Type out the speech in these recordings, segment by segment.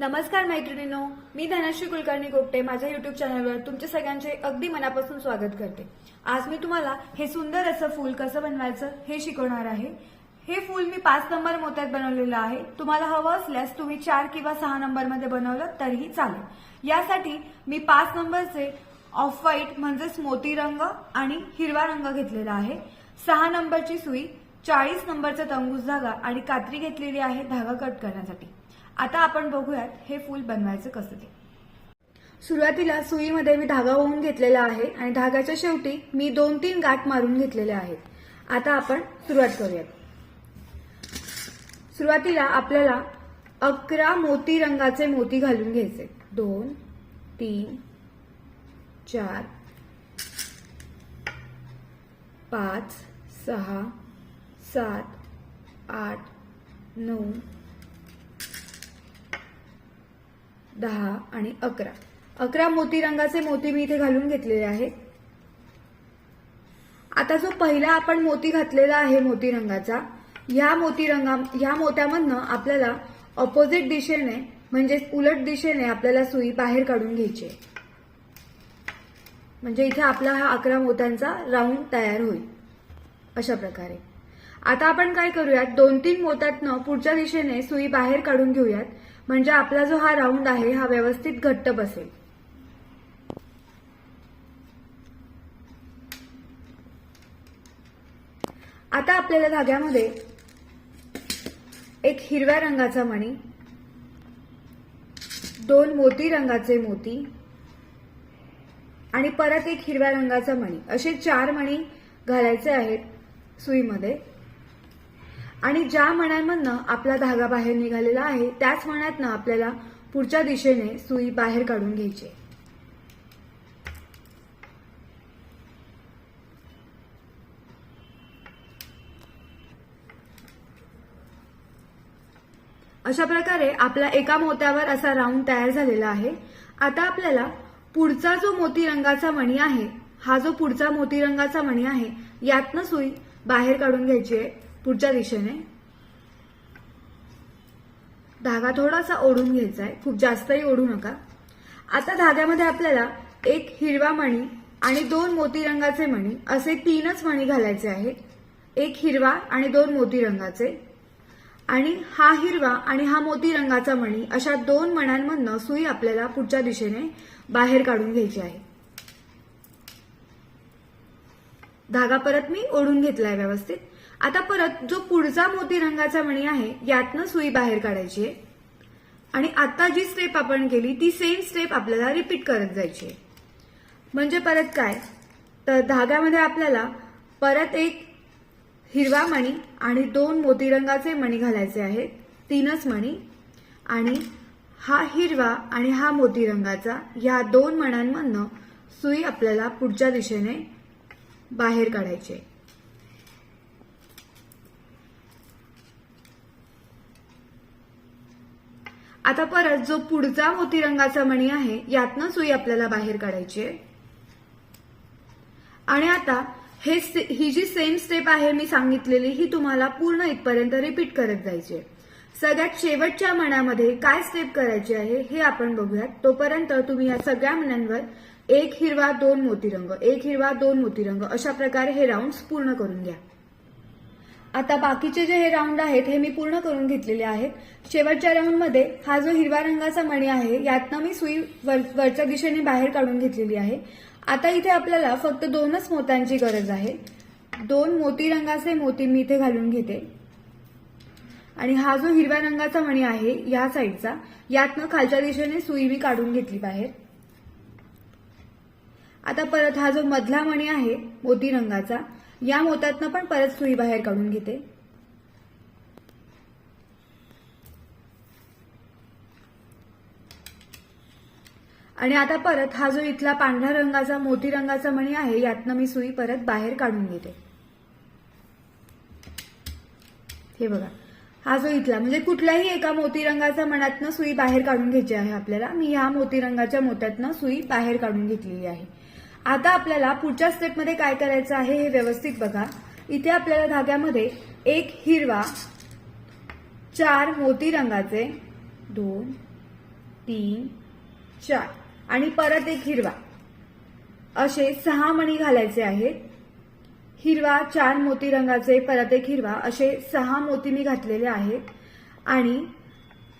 नमस्कार मैत्रिणींनो. मी धनश्री कुलकर्णी गोपटे. माझ्या युट्यूब चॅनलवर तुमच्या सगळ्यांचे अगदी मनापासून स्वागत करते. आज मी तुम्हाला हे सुंदर असं फूल कसं बनवायचं हे शिकवणार आहे. हे फूल मी पाच नंबर मोत्यात बनवलेलं आहे. तुम्हाला हवं असल्यास तुम्ही चार किंवा सहा नंबरमध्ये बनवलं तरीही चालेल. यासाठी मी पाच नंबरचे ऑफ व्हाईट म्हणजेच मोती रंग आणि हिरवा रंग घेतलेला आहे. सहा नंबरची सुई चाळीस नंबरचा तंबूस धागा आणि कात्री घेतलेली आहे धागा कट करण्यासाठी. आता आपण बघूयात हे फूल बनवायचं कसं ते. सुरुवातीला सुईमध्ये मी धागा होऊन घेतलेला आहे आणि धाग्याच्या शेवटी मी दोन तीन गाठ मारून घेतलेल्या आहेत. आता आपण सुरुवात करूयात. सुरुवातीला आपल्याला अकरा मोती रंगाचे मोती घालून घ्यायचे. दोन तीन चार पाच सहा सात आठ नऊ दहा आणि अकरा. अकरा मोती रंगाचे मोती मी इथे घालून घेतलेले आहेत आता जो पहिला आपण मोती घातलेला आहे मोती रंगाचा ह्या मोती रंगा ह्या मोत्यामधनं आपल्याला ऑपोजिट दिशेने म्हणजे उलट दिशेने आपल्याला सुई बाहेर काढून घ्यायची म्हणजे इथे आपला हा अकरा मोत्यांचा राऊंड तयार होईल. अशा प्रकारे. आता आपण काय करूयात? दोन तीन मोत्यातनं पुढच्या दिशेने सुई बाहेर काढून घेऊयात. म्हणजे आपला जो हा राऊंड आहे हा व्यवस्थित घट्ट बसेल. आता आपल्याला धाग्यामध्ये एक हिरव्या रंगाचा मणी दोन मोती रंगाचे मोती आणि परत एक हिरव्या रंगाचा मणी. असे चार मणी घालायचे आहेत सुईमध्ये. आणि ज्या मण्यांमधनं आपला धागा बाहेर निघालेला आहे त्याच मण्यातनं आपल्याला पुढच्या दिशेने सुई बाहेर काढून घ्यायची अशा प्रकारे आपला एका मोत्यावर असा राऊंड तयार झालेला आहे. आता आपल्याला पुढचा जो मोती रंगाचा मणी आहे हा जो पुढचा मोती रंगाचा मणी आहे यातनं सुई बाहेर काढून घ्यायची आहे. पुढच्या दिशेने. धागा थोडासा ओढून घ्यायचा आहे खूप जास्तही ओढू नका. आता धाग्यामध्ये आपल्याला एक हिरवा मणी आणि दोन मोती रंगाचे मणी असे तीनच मणी घालायचे आहेत. एक हिरवा आणि दोन मोती रंगाचे. आणि हा हिरवा आणि हा मोती रंगाचा मणी अशा दोन मण्यांमधनं सुई आपल्याला पुढच्या दिशेने बाहेर काढून घ्यायची आहे. धागा परत मी ओढून घेतलाय व्यवस्थित. आता परत जो पुढचा मोती रंगाचा मणी आहे यातनं सुई बाहेर काढायची आहे. आणि आता जी स्टेप आपण केली ती सेम स्टेप आपल्याला रिपीट करत जायची आहे. म्हणजे परत काय? तर धाग्यामध्ये आपल्याला परत एक हिरवा मणी आणि दोन मोती रंगाचे मणी घालायचे आहेत. तीनच मणी. आणि हा हिरवा आणि हा मोती रंगाचा या दोन मण्यांमधनं सुई आपल्याला पुढच्या दिशेने बाहेर काढायची आहे. आता परत जो पुढचा मोती रंगाचा मणी आहे यातनं सुई आपल्याला बाहेर काढायची आहे. आणि आता हे से- ही जी सेम स्टेप आहे मी सांगितलेली ही तुम्हाला पूर्ण इथपर्यंत रिपीट करत जायची आहे. सगळ्यात शेवटच्या मण्यामध्ये काय स्टेप करायची आहे हे आपण बघूयात. तोपर्यंत तुम्ही या सगळ्या मण्यांवर एक हिरवा दोन मोती रंग एक हिरवा दोन मोती रंग अशा प्रकारे हे राऊंड पूर्ण करून घ्या. आता बाकीचे जे हे राऊंड आहेत हे मी पूर्ण करून घेतलेले आहेत. शेवटच्या राऊंडमध्ये हा जो हिरव्या रंगाचा मणी आहे यातनं मी सुई वर- वरच्या दिशेने बाहेर काढून घेतलेली आहे. आता इथे आपल्याला फक्त दोनच मोत्यांची गरज आहे. दोन मोती रंगाचे मोती मी इथे घालून घेते. आणि हा जो हिरव्या रंगाचा मणी आहे या साईडचा यातनं खालच्या दिशेने सुई मी काढून घेतली बाहेर. आता परत हा जो मधला मणी आहे मोती रंगाचा या मोत्यातनं पण परत सुई बाहेर काढून घेते. आणि आता परत हा जो इथला पांढऱ्या रंगाचा मोती रंगाचा मणी आहे यातनं मी सुई परत बाहेर काढून घेते. हे बघा. हा जो इथला म्हणजे कुठल्याही एका मोती रंगाच्या मनातनं सुई बाहेर काढून घ्यायची आहे आपल्याला मी ह्या मोती रंगाच्या मोत्यातनं सुई बाहेर काढून घेतलेली आहे. आता आपल्याला पुढच्या स्टेपमध्ये काय करायचं आहे हे व्यवस्थित बघा. इथे आपल्याला धाग्यामध्ये एक हिरवा चार मोती रंगाचे दोन तीन चार. आणि परत एक हिरवा. असे सहा मणी घालायचे आहेत. हिरवा चार मोती रंगाचे परत एक हिरवा. असे सहा मोती मी घातलेले आहेत. आणि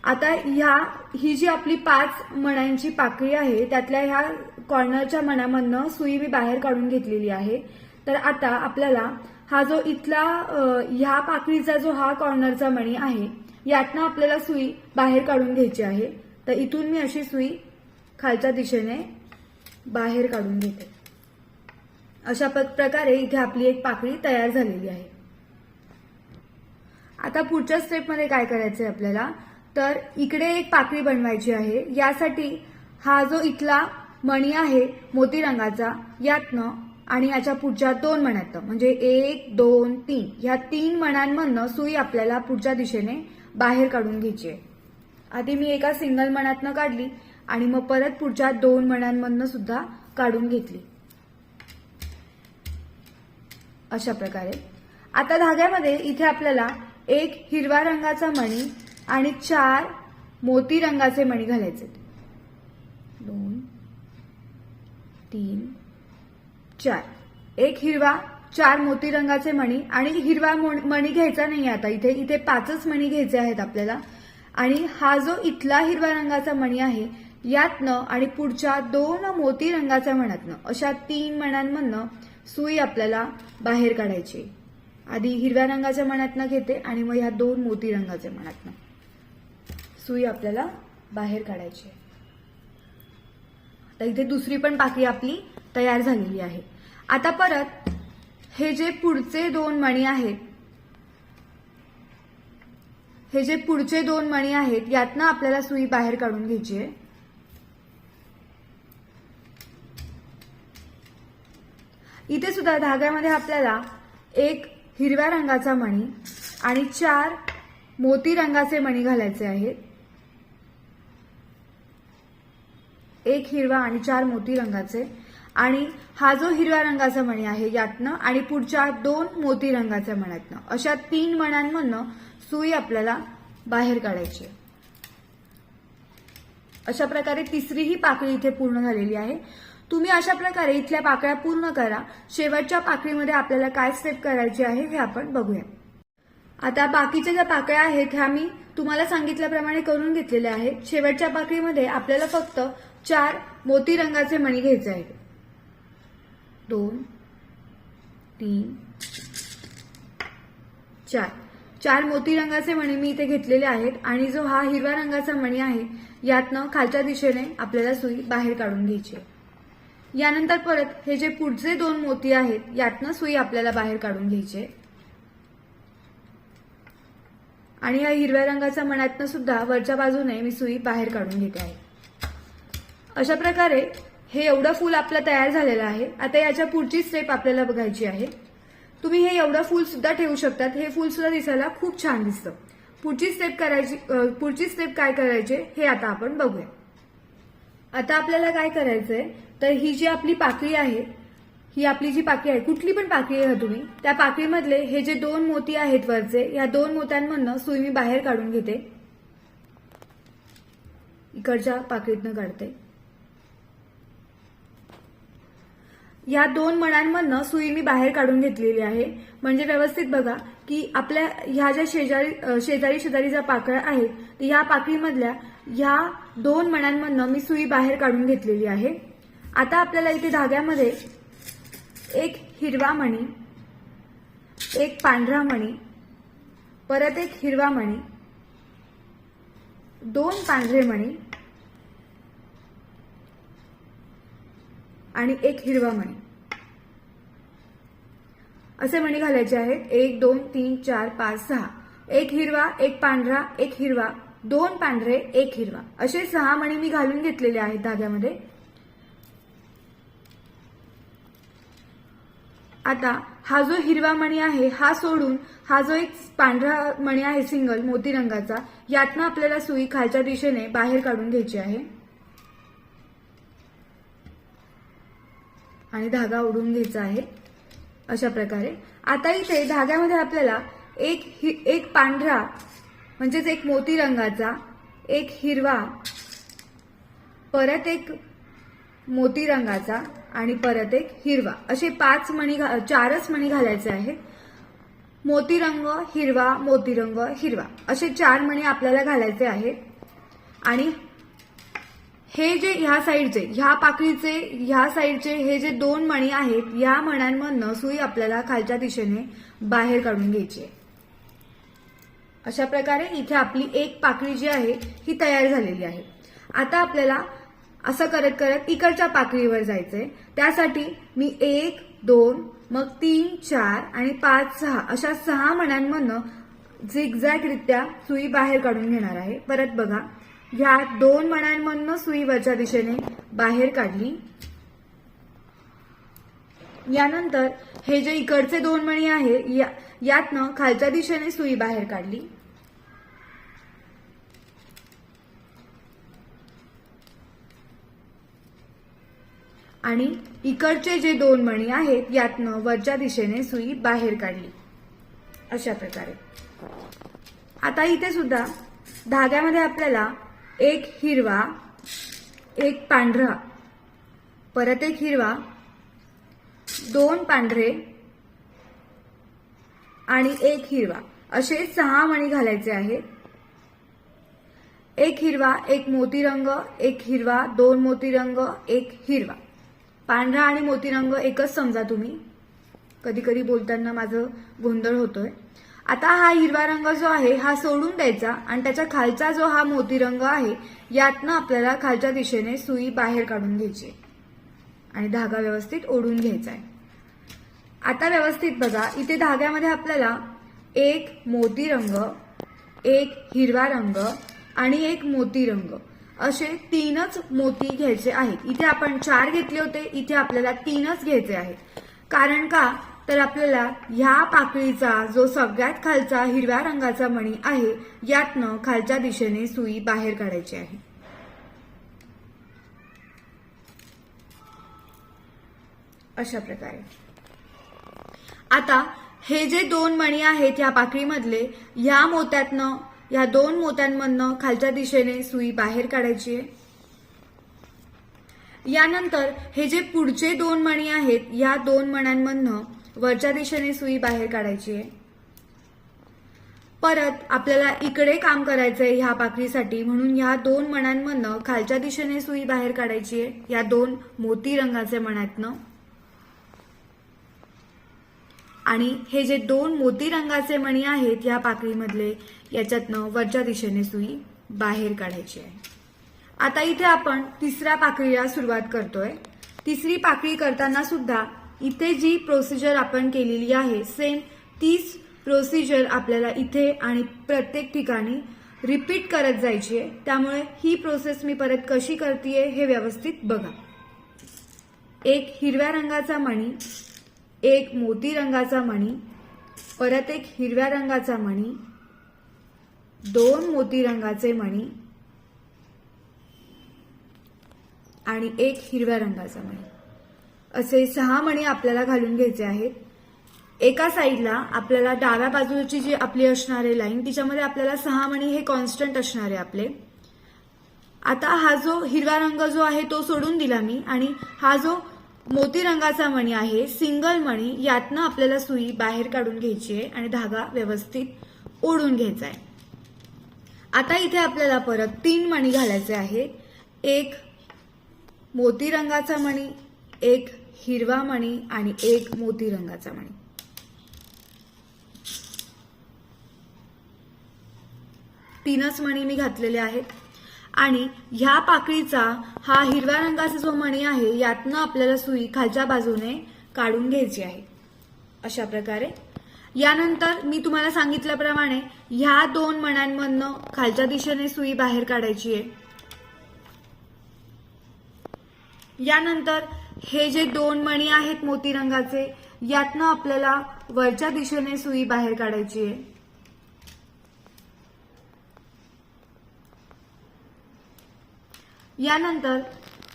आता ह्या ही जी आपली पाच मण्यांची पाकळी आहे त्यातल्या ह्या कॉर्नरच्या मण्यामधनं सुई मी बाहेर काढून घेतलेली आहे. तर आता आपल्याला हा जो इथला ह्या पाकळीचा जो हा कॉर्नरचा मणी आहे यातनं आपल्याला सुई बाहेर काढून घ्यायची आहे. तर इथून मी अशी सुई खालच्या दिशेने बाहेर काढून घेते. अशा प- प्रकारे इथे आपली एक पाकळी तयार झालेली आहे. आता पुढच्या स्टेपमध्ये काय करायचंय आपल्याला? तर इकडे एक पाकळी बनवायची आहे. यासाठी हा जो इथला मणी आहे मोती रंगाचा यातनं आणि याच्या पुढच्या दोन मण्यातनं म्हणजे एक दोन तीन ह्या तीन मण्यांमधनं सुई आपल्याला पुढच्या दिशेने बाहेर काढून घ्यायची आहे. आधी मी एका सिंगल मण्यातनं काढली आणि मग परत पुढच्या दोन मण्यांमधनं सुद्धा काढून घेतली. अशा प्रकारे. आता धाग्यामध्ये इथे आपल्याला एक हिरव्या रंगाचा मणी आणि चार मोती रंगाचे मणी घालायचे. दोन तीन चार. एक हिरवा चार मोती रंगाचे मणी आणि हिरवा मोण- मणी घ्यायचा नाही आता. इथे इथे पाचच मणी घ्यायचे आहेत आपल्याला. आणि हा जो इथला हिरव्या रंगाचा मणी आहे यातनं आणि पुढच्या दोन मोती रंगाच्या मणातनं अशा तीन मणांमधनं सुई आपल्याला बाहेर काढायची. आधी हिरव्या रंगाच्या मणातनं घेते आणि मग ह्या दोन मोती रंगाच्या मणातनं. सुई आपल्याला बाहेर काढायची आहे. तर इथे दुसरी पण पाकळी आपली तयार झालेली आहे. आता परत हे जे पुढचे दोन मणी आहेत हे जे पुढचे दोन मणी आहेत यातनं आपल्याला सुई बाहेर काढून घ्यायची आहे. इथे सुद्धा धाग्यामध्ये आपल्याला एक हिरव्या रंगाचा मणी आणि चार मोती रंगाचे मणी घालायचे आहेत. एक हिरवा आणि चार मोती रंगाचे. आणि हा जो हिरव्या रंगाचा मणी आहे यातनं आणि पुढच्या दोन मोती रंगाच्या मण्यातनं अशा तीन मण्यांमधनं सुई आपल्याला बाहेर काढायची अशा प्रकारे तिसरी ही पाकळी इथे पूर्ण झालेली आहे. तुम्ही अशा प्रकारे इथल्या पाकळ्या पूर्ण करा. शेवटच्या पाकळीमध्ये आपल्याला काय स्टेप करायची आहे हे आपण बघूया. आता बाकीच्या ज्या पाकळ्या आहेत ह्या मी तुम्हाला सांगितल्याप्रमाणे करून घेतलेल्या आहेत. शेवटच्या पाकळीमध्ये आपल्याला फक्त चार मोती रंगाचे मणी घ्यायचे आहेत. दोन तीन चार. चार मोती रंगाचे मणी मी इथे घेतलेले आहेत आणि जो हा हिरव्या रंगाचा मणी आहे यातनं खालच्या दिशेने आपल्याला सुई बाहेर काढून घ्यायची आहे. यानंतर परत हे जे पुढचे दोन मोती आहेत यातनं सुई आपल्याला बाहेर काढून घ्यायचे आणि या हिरव्या रंगाच्या मण्यातनं सुद्धा वरच्या बाजूने मी सुई बाहेर काढून घेते आहे. अशा प्रकारे हे एवढं फूल आपलं तयार झालेलं आहे. आता याच्या पुढची स्टेप आपल्याला बघायची आहे. तुम्ही हे एवढं फूल सुद्धा ठेवू शकतात. हे फूल सुद्धा दिसायला खूप छान दिसतं. पुढची स्टेप करायची पुढची स्टेप काय करायचे हे आता आपण बघूया. आता आपल्याला काय करायचंय? तर ही जी आपली पाकळी आहे ही आपली जी पाकळी आहे कुठली पण पाकळी आहे तुम्ही त्या पाकळीमधले हे जे दोन मोती आहेत वरचे या दोन मोत्यांमधनं सुई मी बाहेर काढून घेते. इकडच्या पाकळीतनं काढते. या दोन मणांमधनं सुई मी बाहेर काढून घेतलेली आहे. म्हणजे व्यवस्थित बघा की आपल्या ह्या ज्या शेजारी शेजारी शेजारी ज्या पाकळ्या आहेत तर ह्या पाकळीमधल्या ह्या दोन मणांमधनं मी सुई बाहेर काढून घेतलेली आहे. आता आपल्याला इथे धाग्यामध्ये एक हिरवा मणी एक पांढरा मणी परत एक हिरवा मणी दोन पांढरे मणी आणि एक हिरवा मणी. असे मणी घालायचे आहेत. एक दोन तीन चार पाच सहा. एक हिरवा एक पांढरा एक हिरवा. दोन पांढरे एक हिरवा. असे सहा मणी मी घालून घेतलेले आहेत धाग्यामध्ये. आता हा जो हिरवा मणी आहे हा सोडून हा जो एक पांढरा मणी आहे सिंगल मोती रंगाचा यातनं आपल्याला सुई खालच्या दिशेने बाहेर काढून घ्यायची आहे. आणि धागा ओढून घ्यायचा आहे. अशा प्रकारे. आता इथे धाग्यामध्ये आपल्याला एक हि, एक पांढरा म्हणजेच एक मोती रंगाचा एक हिरवा परत एक मोती रंगाचा आणि परत एक हिरवा. असे पाच मणी घा- चारच मणी घालायचे आहेत मोती रंग हिरवा मोती रंग हिरवा. असे चार मणी आपल्याला घालायचे आहेत आणि हे जे ह्या साईडचे ह्या पाकळीचे ह्या साईडचे हे जे दोन मणी आहेत या मण्यांमधनं सुई आपल्याला खालच्या दिशेने बाहेर काढून घ्यायची आहे. अशा प्रकारे इथे आपली एक पाकळी जी आहे ही तयार झालेली आहे. आता आपल्याला असं करत करत इकडच्या पाकळीवर जायचंय. त्यासाठी मी एक दोन मग तीन चार आणि पाच सहा अशा सहा मण्यांमधनं झिगझॅगरित्या सुई बाहेर काढून घेणार आहे. परत बघा. ह्या दोन मण्यांमधनं सुई वरच्या दिशेने बाहेर काढली. यानंतर हे जे इकडचे दोन मणी आहे या यातनं खालच्या दिशेने सुई बाहेर काढली. आणि इकडचे जे दोन मणी आहेत यातनं वरच्या दिशेने सुई बाहेर काढली. अशा प्रकारे. आता इथे सुद्धा धाग्यामध्ये आपल्याला एक हिरवा एक पांढरा. परत एक हिरवा दोन पांढरे आणि एक हिरवा. असे सहा मणी घालायचे आहेत. एक हिरवा एक मोती रंग एक हिरवा दोन मोती रंग एक हिरवा. पांढरा आणि मोती रंग एकच समजा तुम्ही. कधी कधी बोलताना माझं गोंधळ होतोय. आता हा हिरवा रंग जो आहे हा सोडून द्यायचा आणि त्याच्या खालचा जो हा मोती रंग आहे यातनं आपल्याला खालच्या दिशेने सुई बाहेर काढून घ्यायची आहे. आणि धागा व्यवस्थित ओढून घ्यायचा आहे. आता व्यवस्थित बघा इथे धाग्यामध्ये आपल्याला एक मोती रंग एक हिरवा रंग आणि एक मोती रंग असे तीनच मोती घ्यायचे आहेत. इथे आपण चार घेतले होते इथे आपल्याला तीनच घ्यायचे आहेत. कारण का? तर आपल्याला ह्या पाकळीचा जो सगळ्यात खालचा हिरव्या रंगाचा मणी आहे यातनं खालच्या दिशेने सुई बाहेर काढायची आहे. अशा प्रकारे. आता हे जे दोन मणी आहेत या पाकळीमधले ह्या मोत्यातनं या दोन मोत्यांमधनं खालच्या दिशेने सुई बाहेर काढायची आहे. यानंतर हे जे पुढचे दोन मणी आहेत या दोन मण्यांमधनं वरच्या दिशेने सुई बाहेर काढायची आहे. परत आपल्याला इकडे काम करायचंय ह्या पाकळीसाठी म्हणून ह्या दोन मण्यांमधनं खालच्या दिशेने सुई बाहेर काढायची आहे. या दोन मोती रंगाचे मणातनं. आणि हे जे दोन मोती रंगाचे मणी आहेत या पाकळीमधले याच्यातनं वरच्या दिशेने सुई बाहेर काढायची आहे. आता इथे आपण तिसऱ्या पाकळीला सुरुवात करतोय. तिसरी पाकळी करताना सुद्धा इथे जी प्रोसिजर आपण केलेली आहे सेम तीच प्रोसिजर आपल्याला इथे आणि प्रत्येक ठिकाणी रिपीट करत जायची आहे. त्यामुळे ही प्रोसेस मी परत कशी करते हे व्यवस्थित बघा. एक हिरव्या रंगाचा मणी एक मोती रंगाचा मणी परत एक हिरव्या रंगाचा मणी दोन मोती रंगाचे मणी आणि एक हिरव्या रंगाचा मणी. असे सहा मणी आपल्याला घालून घ्यायचे आहेत. एका साईडला आपल्याला डाव्या बाजूची जी आपली असणारे लाईन तिच्यामध्ये आपल्याला सहा मणी हे कॉन्स्टंट असणारे आपले. आता हा जो हिरवा रंग जो आहे तो सोडून दिला मी आणि हा जो मोती रंगाचा मणी आहे सिंगल मणी यातनं आपल्याला सुई बाहेर काढून घ्यायची आहे आणि धागा व्यवस्थित ओढून घ्यायचा आहे. आता इथे आपल्याला परत तीन मणी घालायचे आहेत. एक मोती रंगाचा मणी एक हिरवा मणी आणि एक मोती रंगाचा मणी. तीनच मणी मी घातलेले आहेत. आणि ह्या पाकळीचा हा हिरव्या रंगाचा जो मणी आहे यातनं आपल्याला सुई खालच्या बाजूने काढून घ्यायची आहे. अशा प्रकारे. यानंतर मी तुम्हाला सांगितल्याप्रमाणे ह्या दोन मण्यांमधनं खालच्या दिशेने सुई बाहेर काढायची आहे. यानंतर हे जे दोन मणी आहेत मोती रंगाचे यातनं आपल्याला वरच्या दिशेने सुई बाहेर काढायची आहे यानंतर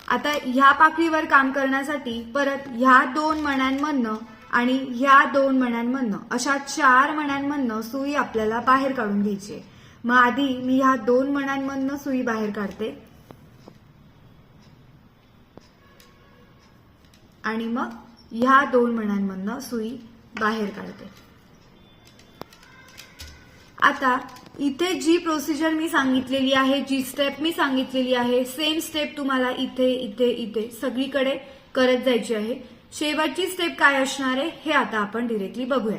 आता ह्या पाकळीवर काम करण्यासाठी परत ह्या दोन मण्यांमधनं आणि ह्या दोन मण्यांमधनं अशा चार मण्यांमधनं सुई आपल्याला बाहेर काढून घ्यायची आहे. मग आधी मी ह्या दोन मण्यांमधनं सुई बाहेर काढते आणि मग ह्या दोन मण्यांमधनं सुई बाहेर काढते. आता इथे जी प्रोसिजर मी सांगितलेली आहे जी स्टेप मी सांगितलेली आहे सेम स्टेप तुम्हाला इथे इथे इथे सगळीकडे करत जायची आहे. शेवटची स्टेप काय असणार आहे हे आता आपण डिरेक्टली बघूया.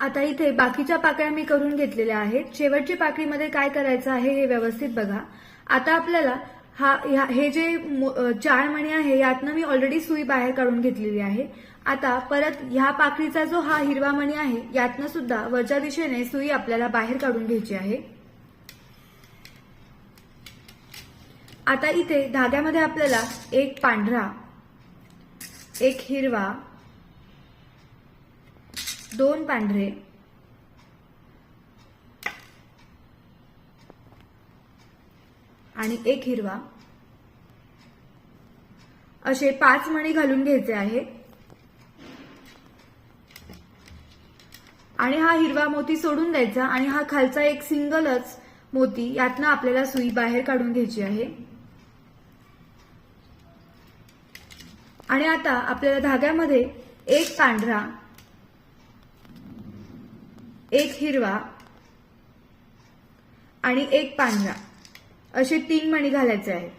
आता इथे बाकीच्या पाकळ्या मी करून घेतलेल्या आहेत. शेवटच्या पाकळीमध्ये काय करायचं आहे हे व्यवस्थित बघा. आता आपल्याला हा ह्या- हे जे मो- चार मणी आहे यातनं मी ऑलरेडी सुई बाहेर काढून घेतलेली आहे. आता परत ह्या पाकळीचा जो हा हिरवा मणी आहे यातनं सुद्धा वरच्या दिशेने सुई आपल्याला बाहेर काढून घ्यायची आहे. आता इथे धाग्यामध्ये आपल्याला एक पांढरा एक हिरवा दोन पांढरे आणि एक हिरवा. असे पाच मणी घालून घ्यायचे आहे. आणि हा हिरवा मोती सोडून द्यायचा आणि हा खालचा एक सिंगलच मोती यातनं आपल्याला सुई बाहेर काढून घ्यायची आहे. आणि आता आपल्याला धाग्यामध्ये एक पांढरा एक हिरवा आणि एक पांढरा. असे तीन मणी घालायचे आहेत.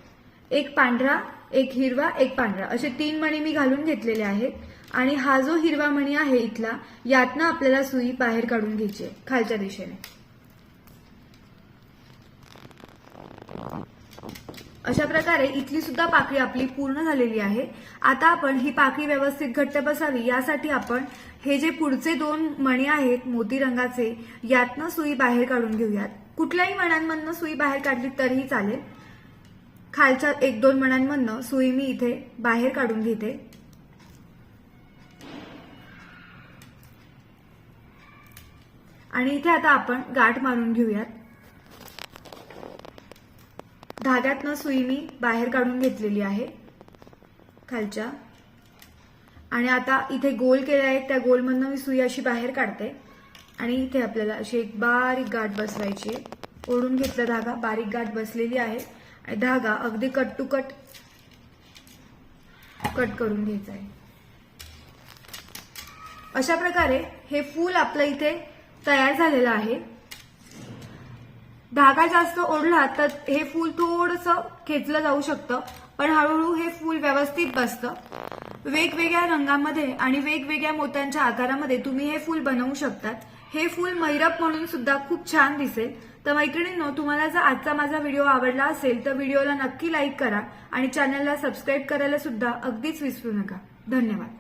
एक पांढरा एक हिरवा एक पांढरा. असे तीन मणी मी घालून घेतलेले आहेत. आणि हा जो हिरवा मणी आहे इथला यातनं आपल्याला सुई बाहेर काढून घ्यायची आहे खालच्या दिशेने. अशा प्रकारे इथली सुद्धा पाकळी आपली पूर्ण झालेली आहे. आता आपण ही पाकळी व्यवस्थित घट्ट बसावी यासाठी आपण हे जे पुढचे दोन मणी आहेत मोती रंगाचे यातनं सुई बाहेर काढून घेऊयात. कुठल्याही मणांमधनं सुई बाहेर काढली तरीही चालेल. खालच्या एक दोन मणांमधनं सुई मी इथे बाहेर काढून घेते. आणि इथे आता आपण गाठ मारून घेऊयात. धाग्यातनं सुई मी बाहेर काढून घेतलेली आहे. खालच्या. आणि आता इथे गोल केले आहेत त्या गोलमधनं मी सुई अशी बाहेर काढते. आणि इथे आपल्याला अशी एक बारीक गाठ बसवायची आहे. ओढून घेतला धागा बारीक गाठ बसलेली आहे. आणि धागा अगदी कट टू कट कट करून घ्यायचा आहे. अशा प्रकारे हे फूल आपलं इथे तयार झालेलं आहे. धागा जास्त ओढला तर हे फूल थोडस खेचलं जाऊ शकतं पण हळूहळू हे फूल व्यवस्थित बसतं. वेगवेगळ्या रंगामध्ये आणि वेगवेगळ्या मोत्यांच्या आकारामध्ये तुम्ही हे फूल बनवू शकतात. हे फूल मैरप म्हणून सुद्धा खूप छान दिसेल. तर मैत्रिणींनो तुम्हाला जर आजचा माझा व्हिडिओ आवडला असेल तर व्हिडिओला नक्की लाईक करा आणि चॅनलला सबस्क्राईब करायला सुद्धा अगदीच विसरू नका. धन्यवाद.